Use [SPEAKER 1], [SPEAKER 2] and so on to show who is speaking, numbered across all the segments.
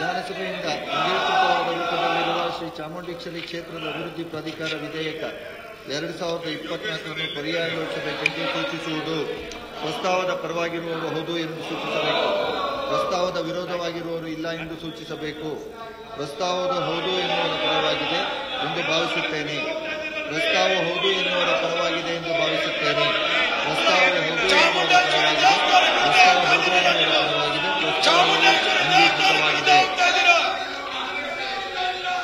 [SPEAKER 1] ವಿಧಾನಸಭೆಯಿಂದ ಅಂಗೀಕೃತವಾದ ರೂಪದಲ್ಲಿರುವ ಶ್ರೀ ಚಾಮುಂಡೇಶ್ವರಿ ಕ್ಷೇತ್ರದ ಅಭಿವೃದ್ಧಿ ಪ್ರಾಧಿಕಾರ ವಿಧೇಯಕ ಎರಡು ಸಾವಿರದ ಇಪ್ಪತ್ನಾಲ್ಕನ್ನು ಪರ್ಯಾಯಗೊಳಿಸಬೇಕೆಂದು ಸೂಚಿಸುವುದು ಪ್ರಸ್ತಾವದ ಪರವಾಗಿರುವವರು ಹೌದು ಎಂದು ಸೂಚಿಸಬೇಕು. ಪ್ರಸ್ತಾವದ ವಿರೋಧವಾಗಿರುವವರು ಇಲ್ಲ ಎಂದು ಸೂಚಿಸಬೇಕು. ಪ್ರಸ್ತಾವದ ಹೌದು ಎನ್ನುವರ ಪರವಾಗಿದೆ ಎಂದು ಭಾವಿಸುತ್ತೇನೆ. ಪ್ರಸ್ತಾವ ಹೌದು ಎನ್ನುವರ ಪರವಾಗಿದೆ ಎಂದು ಭಾವಿಸುತ್ತೇನೆ. ಪ್ರಸ್ತಾವ ಹೌದು ಎನ್ನುವರ ಪರವಾಗಿದೆ. ಪ್ರಸ್ತಾವ ಹೌದು ಎನ್ನುವರ ಪರವಾಗಿದೆ. ಪ್ರಸ್ತಾವವು ಅಂಗೀಕೃತವಾಗಿದೆ.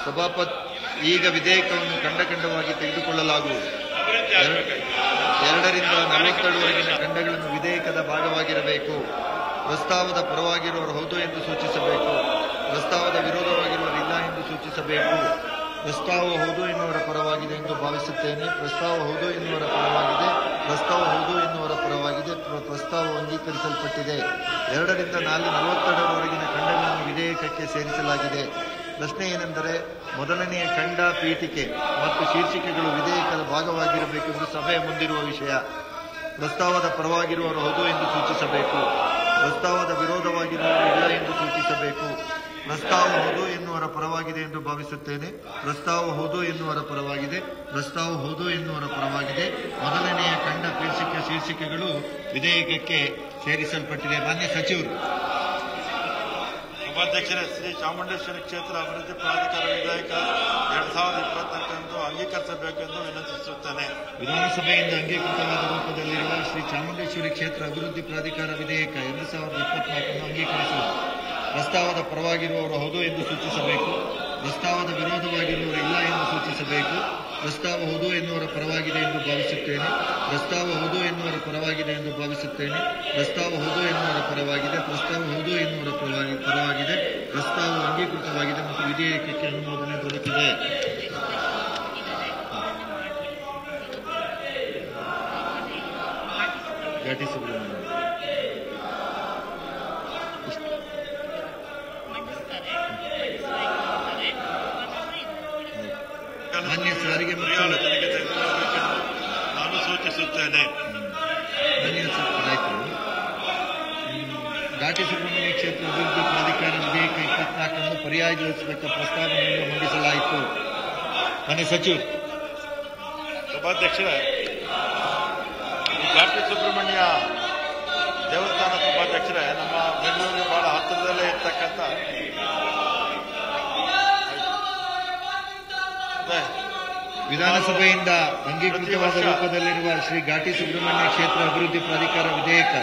[SPEAKER 1] ಸಭಾಪತ್ ಈಗ ವಿಧೇಯಕವನ್ನು ಖಂಡಖಂಡವಾಗಿ ತೆಗೆದುಕೊಳ್ಳಲಾಗುವುದು. ಎರಡು- ಎರಡರಿಂದ ನಲವತ್ತೆರಡುವರೆಗಿನ ಖಂಡಗಳನ್ನು ವಿಧೇಯಕದ ಭಾಗವಾಗಿರಬೇಕು. ಪ್ರಸ್ತಾವದ ಪರವಾಗಿರುವವರು ಹೌದು ಎಂದು ಸೂಚಿಸಬೇಕು. ಪ್ರಸ್ತಾವದ ವಿರೋಧವಾಗಿರುವವರು ಇಲ್ಲ ಎಂದು ಸೂಚಿಸಬೇಕು. ಪ್ರಸ್ತಾವ ಹೌದು ಎನ್ನುವರ ಪರವಾಗಿದೆ ಎಂದು ಭಾವಿಸುತ್ತೇನೆ. ಪ್ರಸ್ತಾವ ಹೌದು ಎನ್ನುವರ ಪರವಾಗಿದೆ. ಪ್ರಸ್ತಾವ ಹೌದು ಎನ್ನುವರ ಪರವಾಗಿದೆ. ಪ್ರಸ್ತಾವ ಅಂಗೀಕರಿಸಲ್ಪಟ್ಟಿದೆ. ಎರಡರಿಂದ ನಾಲ್ಕು ನಲವತ್ತೆರಡರವರೆಗಿನ ಖಂಡಗಳನ್ನು ವಿಧೇಯಕಕ್ಕೆ ಸೇರಿಸಲಾಗಿದೆ. ಪ್ರಶ್ನೆ ಏನೆಂದರೆ ಮೊದಲನೆಯ ಖಂಡ ಪೀಠಿಕೆ ಮತ್ತು ಶೀರ್ಷಿಕೆಗಳು ವಿಧೇಯಕದ ಭಾಗವಾಗಿರಬೇಕೆಂದು ಸಭೆ ಮುಂದಿರುವ ವಿಷಯ. ಪ್ರಸ್ತಾವದ ಪರವಾಗಿರುವವರು ಹೌದು ಎಂದು ಸೂಚಿಸಬೇಕು. ಪ್ರಸ್ತಾವದ ವಿರೋಧವಾಗಿರುವವರು ಇಲ್ಲ ಎಂದು ಸೂಚಿಸಬೇಕು. ಪ್ರಸ್ತಾವ ಹೌದು ಎನ್ನುವರ ಪರವಾಗಿದೆ ಎಂದು ಭಾವಿಸುತ್ತೇನೆ. ಪ್ರಸ್ತಾವ ಹೌದು ಎನ್ನುವರ ಪರವಾಗಿದೆ. ಪ್ರಸ್ತಾವ ಹೌದು ಎನ್ನುವರ ಪರವಾಗಿದೆ. ಮೊದಲನೆಯ ಖಂಡ ಪೀಠಿಕೆ ಶೀರ್ಷಿಕೆಗಳು ವಿಧೇಯಕಕ್ಕೆ ಸೇರಿಸಲ್ಪಟ್ಟಿದೆ ಮಾನ್ಯ ಸಚಿವರು
[SPEAKER 2] ಉಪಾಧ್ಯಕ್ಷರೇ, ಶ್ರೀ ಚಾಮುಂಡೇಶ್ವರಿ ಕ್ಷೇತ್ರ ಅಭಿವೃದ್ಧಿ ಪ್ರಾಧಿಕಾರ ವಿಧೇಯಕ ಎರಡ್ ಸಾವಿರದ ಇಪ್ಪತ್ನಾಲ್ಕರಂದು ಅಂಗೀಕರಿಸಬೇಕೆಂದು ವಿನಂತಿಸುತ್ತೇನೆ.
[SPEAKER 1] ವಿಧಾನಸಭೆಯಿಂದ ಅಂಗೀಕೃತವಾದ ರೂಪದಲ್ಲಿರುವ ಶ್ರೀ ಚಾಮುಂಡೇಶ್ವರಿ ಕ್ಷೇತ್ರ ಅಭಿವೃದ್ಧಿ ಪ್ರಾಧಿಕಾರ ವಿಧೇಯಕ ಎರಡು ಸಾವಿರದ ಇಪ್ಪತ್ನಾಲ್ಕನ್ನು ಅಂಗೀಕರಿಸಲು ಪ್ರಸ್ತಾವದ ಪರವಾಗಿರುವವರು ಹೌದು ಎಂದು ಸೂಚಿಸಬೇಕು. ಪ್ರಸ್ತಾವದ ವಿರೋಧವಾಗಿರುವವರು ಇಲ್ಲ ಎಂದು ಸೂಚಿಸಬೇಕು. ಪ್ರಸ್ತಾವ ಹೌದು ಎನ್ನುವರ ಪರವಾಗಿದೆ ಎಂದು ಭಾವಿಸುತ್ತೇನೆ. ಪ್ರಸ್ತಾವ ಹೌದು ಎನ್ನುವರ ಪರವಾಗಿದೆ ಎಂದು ಭಾವಿಸುತ್ತೇನೆ. ಪ್ರಸ್ತಾವ ಹೌದು ಎನ್ನುವರ ಪರವಾಗಿದೆ. ಪ್ರಸ್ತಾವ ಹೌದು ಎನ್ನುವರ ಪರವಾಗಿ, ಪರವಾಗಿದೆ. ಪ್ರಸ್ತಾವ ಅಂಗೀಕೃತವಾಗಿದೆ ಮತ್ತು ವಿಧೇಯಕಕ್ಕೆ ಅನುಮೋದನೆ ದೊರೆತಿದೆ. ಘಾಟಿ ಮಾನ್ಯ ಸಾರಿಗೆ
[SPEAKER 2] ನಾನು ಸೂಚಿಸುತ್ತೇನೆ.
[SPEAKER 1] ಮಾನ್ಯ ಘಾಟಿ ಸುಬ್ರಹ್ಮಣ್ಯ ಕ್ಷೇತ್ರ ಅಭಿವೃದ್ಧಿ ಪ್ರಾಧಿಕಾರ ವಿಧೇಯಕ ಇಪ್ಪತ್ನಾಲ್ಕನ್ನು ಪರ್ಯಾಯಗೊಳಿಸಬೇಕ ಪ್ರಸ್ತಾವನೆಯನ್ನು ಮಂಡಿಸಲಾಯಿತು. ಮಾನ್ಯ ಸಚಿವರು
[SPEAKER 2] ಸಭಾಧ್ಯಕ್ಷರೇ ಘಾಟಿ ಸುಬ್ರಹ್ಮಣ್ಯ ದೇವಸ್ಥಾನ ಸಭಾಧ್ಯಕ್ಷರೇ ನಮ್ಮ ಬೆಂಗಳೂರಿಗೆ ಬಹಳ ಹತ್ತಿರದಲ್ಲೇ ಇರ್ತಕ್ಕಂಥ
[SPEAKER 1] ವಿಧಾನಸಭೆಯಿಂದ ಅಂಗೀಕೃತವಾದ ರೂಪದಲ್ಲಿರುವ ಶ್ರೀ ಘಾಟಿ ಸುಬ್ರಹ್ಮಣ್ಯ ಕ್ಷೇತ್ರ ಅಭಿವೃದ್ಧಿ ಪ್ರಾಧಿಕಾರ ವಿಧೇಯಕ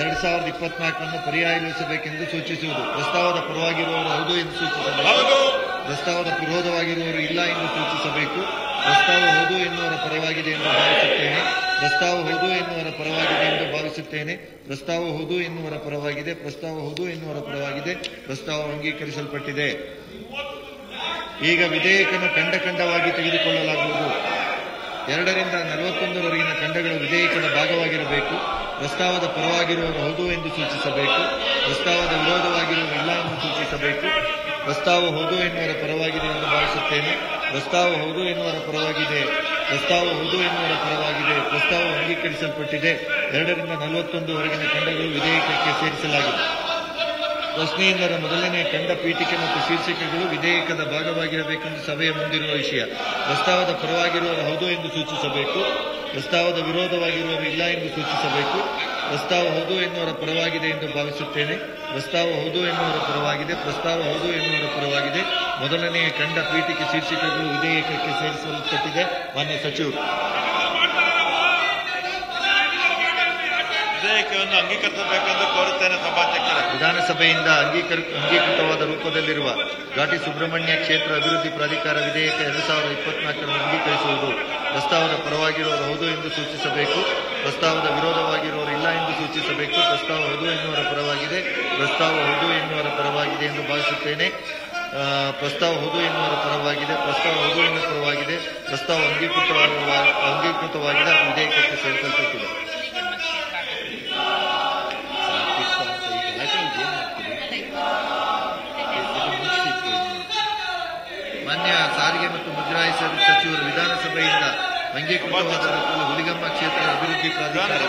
[SPEAKER 1] ಎರಡ್ ಸಾವಿರದ ಇಪ್ಪತ್ನಾಲ್ಕನ್ನು ಪರ್ಯಾಯಗೊಳಿಸಬೇಕೆಂದು ಸೂಚಿಸುವುದು. ಪ್ರಸ್ತಾವದ ಪರವಾಗಿರುವವರು ಹೌದು ಎಂದು ಸೂಚಿಸಬೇಕು. ಪ್ರಸ್ತಾವದ ವಿರೋಧವಾಗಿರುವವರು ಇಲ್ಲ ಎಂದು ಸೂಚಿಸಬೇಕು. ಪ್ರಸ್ತಾವ ಹೌದು ಎನ್ನುವರ ಪರವಾಗಿದೆ ಎಂದು ಭಾವಿಸುತ್ತೇನೆ. ಪ್ರಸ್ತಾವ ಹೌದು ಎನ್ನುವರ ಪರವಾಗಿದೆ ಎಂದು ಭಾವಿಸುತ್ತೇನೆ. ಪ್ರಸ್ತಾವ ಹೌದು ಎನ್ನುವರ ಪರವಾಗಿದೆ. ಪ್ರಸ್ತಾವ ಹೌದು ಎನ್ನುವರ ಪರವಾಗಿದೆ. ಪ್ರಸ್ತಾವ ಅಂಗೀಕರಿಸಲ್ಪಟ್ಟಿದೆ. ಈಗ ವಿಧೇಯಕನ್ನು ಖಂಡ ಖಂಡವಾಗಿ ತೆಗೆದುಕೊಳ್ಳಲಾಗುವುದು. ಎರಡರಿಂದ ನಲವತ್ತೊಂದರವರೆಗಿನ ಖಂಡಗಳು ವಿಧೇಯಕದ ಭಾಗವಾಗಿರಬೇಕು. ಪ್ರಸ್ತಾವದ ಪರವಾಗಿರುವವರು ಹೌದು ಎಂದು ಸೂಚಿಸಬೇಕು. ಪ್ರಸ್ತಾವದ ವಿರೋಧವಾಗಿರುವವರು ಇಲ್ಲ ಎಂದು ಸೂಚಿಸಬೇಕು. ಪ್ರಸ್ತಾವ ಹೌದು ಎನ್ನುವರ ಪರವಾಗಿದೆ ಎಂದು ಭಾವಿಸುತ್ತೇನೆ. ಪ್ರಸ್ತಾವ ಹೌದು ಎನ್ನುವರ ಪರವಾಗಿದೆ. ಪ್ರಸ್ತಾವ ಹೌದು ಎನ್ನುವರ ಪರವಾಗಿದೆ. ಪ್ರಸ್ತಾವ ಅಂಗೀಕರಿಸಲ್ಪಟ್ಟಿದೆ. ಎರಡರಿಂದ ನಲವತ್ತೊಂದುವರೆಗಿನ ಖಂಡಗಳು ವಿಧೇಯಕಕ್ಕೆ ಸೇರಿಸಲಾಗಿದೆ. ಪ್ರಶ್ನೆಯೆಂದರೆ ಮೊದಲನೇ ಖಂಡ ಪೀಠಿಕೆ ಮತ್ತು ಶೀರ್ಷಿಕೆಗಳು ವಿಧೇಯಕದ ಭಾಗವಾಗಿರಬೇಕೆಂದು ಸಭೆಯ ಮುಂದಿರುವ ವಿಷಯ. ಪ್ರಸ್ತಾವದ ಪರವಾಗಿರುವವರು ಹೌದು ಎಂದು ಸೂಚಿಸಬೇಕು. ಪ್ರಸ್ತಾವದ ವಿರೋಧವಾಗಿರುವವರು ಇಲ್ಲ ಎಂದು ಸೂಚಿಸಬೇಕು. ಪ್ರಸ್ತಾವ ಹೌದು ಎನ್ನುವರ ಪರವಾಗಿದೆ ಎಂದು ಭಾವಿಸುತ್ತೇನೆ. ಪ್ರಸ್ತಾವ ಹೌದು ಎನ್ನುವರ ಪರವಾಗಿದೆ. ಪ್ರಸ್ತಾವ ಹೌದು ಎನ್ನುವರ ಪರವಾಗಿದೆ. ಮೊದಲನೆಯ ಖಂಡ ಪೀಠಿಕೆ ಶೀರ್ಷಿಕೆಗಳು ವಿಧೇಯಕಕ್ಕೆ ಸೇರಿಸಲ್ಪಟ್ಟಿದೆ. ಮಾನ್ಯ ಸಚಿವರು.
[SPEAKER 2] ವಿಧೇಯಕವನ್ನು ಅಂಗೀಕರಿಸಬೇಕೆಂದು ಕೋರುತ್ತೇನೆ ಸಭಾಧ್ಯಕ್ಷರೇ.
[SPEAKER 1] ವಿಧಾನಸಭೆಯಿಂದ ಅಂಗೀಕರಿ ಅಂಗೀಕೃತವಾದ ರೂಪದಲ್ಲಿರುವ ಘಾಟಿ ಸುಬ್ರಹ್ಮಣ್ಯ ಕ್ಷೇತ್ರ ಅಭಿವೃದ್ಧಿ ಪ್ರಾಧಿಕಾರ ವಿಧೇಯಕ ಎರಡು ಸಾವಿರದ ಇಪ್ಪತ್ನಾಲ್ಕರನ್ನು ಅಂಗೀಕರಿಸುವುದು ಪ್ರಸ್ತಾವದ ಪರವಾಗಿರುವವರು ಹೌದು ಎಂದು ಸೂಚಿಸಬೇಕು, ಪ್ರಸ್ತಾವದ ವಿರೋಧವಾಗಿರುವವರು ಇಲ್ಲ ಎಂದು ಸೂಚಿಸಬೇಕು, ಪ್ರಸ್ತಾವ ಹೌದು ಎನ್ನುವರ ಪರವಾಗಿದೆ, ಪ್ರಸ್ತಾವ ಹೌದು ಎನ್ನುವರ ಪರವಾಗಿದೆ ಎಂದು ಭಾವಿಸುತ್ತೇನೆ. ಪ್ರಸ್ತಾವ ಹೌದು ಎನ್ನುವರ ಪರವಾಗಿದೆ, ಪ್ರಸ್ತಾವ ಹೌದು ಎನ್ನುವ ಪರವಾಗಿದೆ, ಪ್ರಸ್ತಾವ ಅಂಗೀಕೃತವಾಗಿರುವ ಅಂಗೀಕೃತವಾಗಿದೆ ವಿಧೇಯಕಕ್ಕೆ ಸೇರಿಸಲ್ಪಟ್ಟಿದೆ ಸಾರಿಗೆ ಮತ್ತು ಮುಜರಾಯಿ ಸಚಿವರು ವಿಧಾನಸಭೆಯಿಂದ ಅಂಗೀಕೃತವಾದ ಹುಲಿಗಮ್ಮ ಕ್ಷೇತ್ರ ಅಭಿವೃದ್ಧಿ ಪ್ರಾಧಿಕಾರ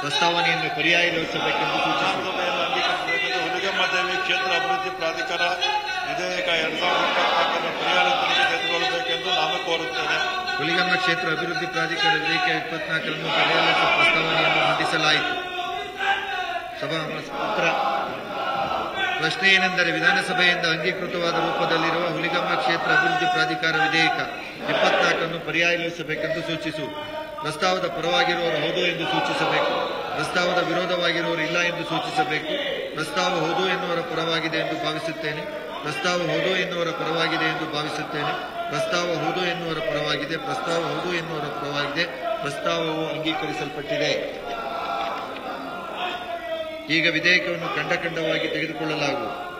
[SPEAKER 1] ಪ್ರಸ್ತಾವನೆಯನ್ನು ಪರ್ಯಾಯ ಸೂಚಿಸಿದರು
[SPEAKER 2] ವಿಧಾನಸಭೆಯನ್ನು ಅಂಗೀಕರಿಸಬೇಕೆಂದು ಹುಲಿಗಮ್ಮ ದೇವಿ ಕ್ಷೇತ್ರ ಅಭಿವೃದ್ಧಿ ಪ್ರಾಧಿಕಾರ ವಿಧೇಯಕ ಎರಡ್ ಸಾವಿರದ ಪರ್ಯಾಲೋಚನೆಗೆ ತೆಗೆದುಕೊಳ್ಳಬೇಕೆಂದು ನಾನು ಕೋರುತ್ತೇನೆ
[SPEAKER 1] ಹುಲಿಗಮ್ಮ ಕ್ಷೇತ್ರ ಅಭಿವೃದ್ಧಿ ಪ್ರಾಧಿಕಾರ ವಿಧೇಯಕ ಇಪ್ಪತ್ನಾಲ್ಕರನ್ನು ಪರ್ಯಾಯ ಪ್ರಸ್ತಾವನೆಯನ್ನು ಮಂಡಿಸಲಾಯಿತು. ಸಭಾ ಉತ್ತರ ಪ್ರಶ್ನೆ ಏನೆಂದರೆ ವಿಧಾನಸಭೆಯಿಂದ ಅಂಗೀಕೃತವಾದ ರೂಪದಲ್ಲಿರುವ ಹುಲಿಗಮ್ಮ ಕ್ಷೇತ್ರ ಅಭಿವೃದ್ಧಿ ಪ್ರಾಧಿಕಾರ ವಿಧೇಯಕ ಇಪ್ಪತ್ನಾಲ್ಕನ್ನು ಪರ್ಯಾಯಿಸಬೇಕೆಂದು ಸೂಚಿಸು. ಪ್ರಸ್ತಾವದ ಪರವಾಗಿರುವವರು ಹೌದು ಎಂದು ಸೂಚಿಸಬೇಕು. ಪ್ರಸ್ತಾವದ ವಿರೋಧವಾಗಿರುವವರು ಇಲ್ಲ ಎಂದು ಸೂಚಿಸಬೇಕು. ಪ್ರಸ್ತಾವ ಹೌದು ಎನ್ನುವರ ಪರವಾಗಿದೆ ಎಂದು ಭಾವಿಸುತ್ತೇನೆ. ಪ್ರಸ್ತಾವ ಹೌದು ಎನ್ನುವರ ಪರವಾಗಿದೆ ಎಂದು ಭಾವಿಸುತ್ತೇನೆ. ಪ್ರಸ್ತಾವ ಹೌದು ಎನ್ನುವರ ಪರವಾಗಿದೆ. ಪ್ರಸ್ತಾವ ಹೌದು ಎನ್ನುವರ ಪರವಾಗಿದೆ. ಪ್ರಸ್ತಾವವು ಅಂಗೀಕರಿಸಲ್ಪಟ್ಟಿದೆ. ಈಗ ವಿಧೇಯಕವನ್ನು ಖಂಡಖಂಡವಾಗಿ ತೆಗೆದುಕೊಳ್ಳಲಾಗುವುದು.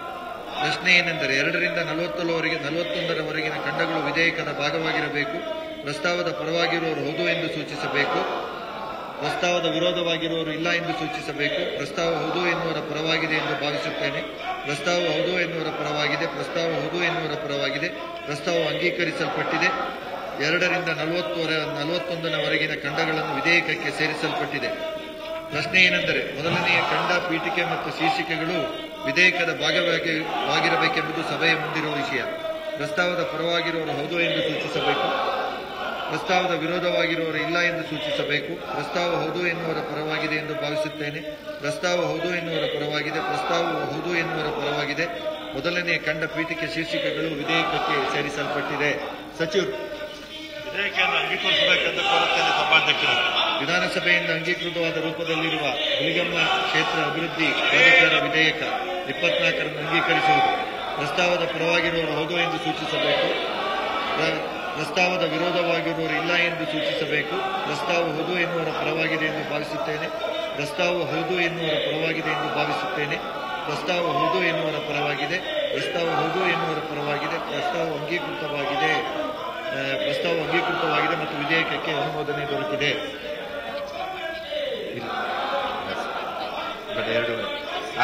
[SPEAKER 1] ಪ್ರಶ್ನೆ ಏನೆಂದರೆ ಎರಡರಿಂದ ನಲವತ್ತರವರೆಗೆ ನಲವತ್ತೊಂದರವರೆಗಿನ ಖಂಡಗಳು ವಿಧೇಯಕದ ಭಾಗವಾಗಿರಬೇಕು, ಪ್ರಸ್ತಾವದ ಪರವಾಗಿರುವವರು ಹೌದು ಎಂದು ಸೂಚಿಸಬೇಕು, ಪ್ರಸ್ತಾವದ ವಿರೋಧವಾಗಿರುವವರು ಇಲ್ಲ ಎಂದು ಸೂಚಿಸಬೇಕು, ಪ್ರಸ್ತಾವ ಹೌದು ಎನ್ನುವರ ಪರವಾಗಿದೆ ಎಂದು ಭಾವಿಸುತ್ತೇನೆ, ಪ್ರಸ್ತಾವ ಹೌದು ಎನ್ನುವರ ಪರವಾಗಿದೆ, ಪ್ರಸ್ತಾವ ಹೌದು ಎನ್ನುವರ ಪರವಾಗಿದೆ, ಪ್ರಸ್ತಾವ ಅಂಗೀಕರಿಸಲ್ಪಟ್ಟಿದೆ. ಎರಡರಿಂದ ನಲವತ್ತು ನಲವತ್ತೊಂದನವರೆಗಿನ ಖಂಡಗಳನ್ನು ವಿಧೇಯಕಕ್ಕೆ ಸೇರಿಸಲ್ಪಟ್ಟಿದೆ. ಪ್ರಶ್ನೆ ಏನೆಂದರೆ, ಮೊದಲನೆಯ ಖಂಡ ಪೀಠಿಕೆ ಮತ್ತು ಶೀರ್ಷಿಕೆಗಳು ವಿಧೇಯಕದ ಭಾಗವಾಗಿ ಆಗಿರಬೇಕೆಂಬುದು ಸಭೆಯ ಮುಂದಿರುವ ವಿಷಯ. ಪ್ರಸ್ತಾವದ ಪರವಾಗಿರುವವರು ಹೌದು ಎಂದು ಸೂಚಿಸಬೇಕು. ಪ್ರಸ್ತಾವದ ವಿರೋಧವಾಗಿರುವವರು ಇಲ್ಲ ಎಂದು ಸೂಚಿಸಬೇಕು. ಪ್ರಸ್ತಾವ ಹೌದು ಎನ್ನುವರ ಪರವಾಗಿದೆ ಎಂದು ಭಾವಿಸುತ್ತೇನೆ. ಪ್ರಸ್ತಾವ ಹೌದು ಎನ್ನುವರ ಪರವಾಗಿದೆ. ಪ್ರಸ್ತಾವ ಹೌದು ಎನ್ನುವರ ಪರವಾಗಿದೆ. ಮೊದಲನೆಯ ಖಂಡ ಪೀಠಿಕೆ ಶೀರ್ಷಿಕೆಗಳು ವಿಧೇಯಕಕ್ಕೆ ಸೇರಿಸಲ್ಪಟ್ಟಿದೆ. ಸಚಿವರು
[SPEAKER 2] ವಿಧೇಯಕವನ್ನು ಅಂಗೀಕರಿಸಬೇಕೆಂದು ಸಭಾಧ್ಯಕ್ಷರು
[SPEAKER 1] ವಿಧಾನಸಭೆಯಿಂದ ಅಂಗೀಕೃತವಾದ ರೂಪದಲ್ಲಿರುವ ಹುಲಿಗಮ್ಮ ಕ್ಷೇತ್ರ ಅಭಿವೃದ್ಧಿ ಪ್ರಾಧಿಕಾರ ವಿಧೇಯಕ ಇಪ್ಪತ್ನಾಲ್ಕರನ್ನು ಅಂಗೀಕರಿಸುವುದು. ಪ್ರಸ್ತಾವದ ಪರವಾಗಿರುವವರು ಹೌದು ಎಂದು ಸೂಚಿಸಬೇಕು. ಪ್ರ- ಪ್ರಸ್ತಾವದ ವಿರೋಧವಾಗಿರುವವರು ಇಲ್ಲ ಎಂದು ಸೂಚಿಸಬೇಕು. ಪ್ರಸ್ತಾವ ಹೌದು ಎನ್ನುವರ ಪರವಾಗಿದೆ ಎಂದು ಭಾವಿಸುತ್ತೇನೆ. ಪ್ರಸ್ತಾವ ಹೌದು ಎನ್ನುವರ ಪರವಾಗಿದೆ ಎಂದು ಭಾವಿಸುತ್ತೇನೆ. ಪ್ರಸ್ತಾವ ಹೌದು ಎನ್ನುವರ ಪರವಾಗಿದೆ. ಪ್ರಸ್ತಾವ ಹೌದು ಎನ್ನುವರ ಪರವಾಗಿದೆ. ಪ್ರಸ್ತಾವ ಅಂಗೀಕೃತವಾಗಿದೆ. ಪ್ರಸ್ತಾವ ಅಂಗೀಕೃತವಾಗಿದೆ ಮತ್ತು ವಿಧೇಯಕಕ್ಕೆ ಅನುಮೋದನೆ ದೊರಕಿದೆ ಬಟ್ ಎರಡೂವರೆ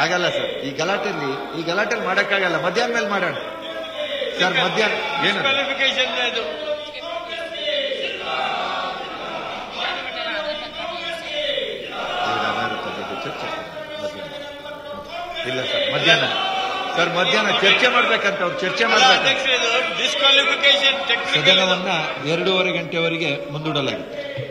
[SPEAKER 1] ಆಗಲ್ಲ ಸರ್. ಈ ಗಲಾಟೆಯಲ್ಲಿ ಈ ಗಲಾಟೆಯಲ್ಲಿ ಮಾಡೋಕ್ಕಾಗಲ್ಲ. ಮಧ್ಯಾಹ್ನ ಮೇಲೆ ಮಾಡೋಣ. ಸರ್ ಮಧ್ಯಾಹ್ನ ಏನು? ಇಲ್ಲ ಸರ್ ಮಧ್ಯಾಹ್ನ. ಸರ್ ಮಧ್ಯಾಹ್ನ ಚರ್ಚೆ ಮಾಡ್ಬೇಕಂತ ಅವ್ರು ಚರ್ಚೆ ಮಾಡ್ಬೇಕು. ಸದನವನ್ನ ಎರಡೂವರೆ ಗಂಟೆವರೆಗೆ ಮುಂದೂಡಲಾಗಿದೆ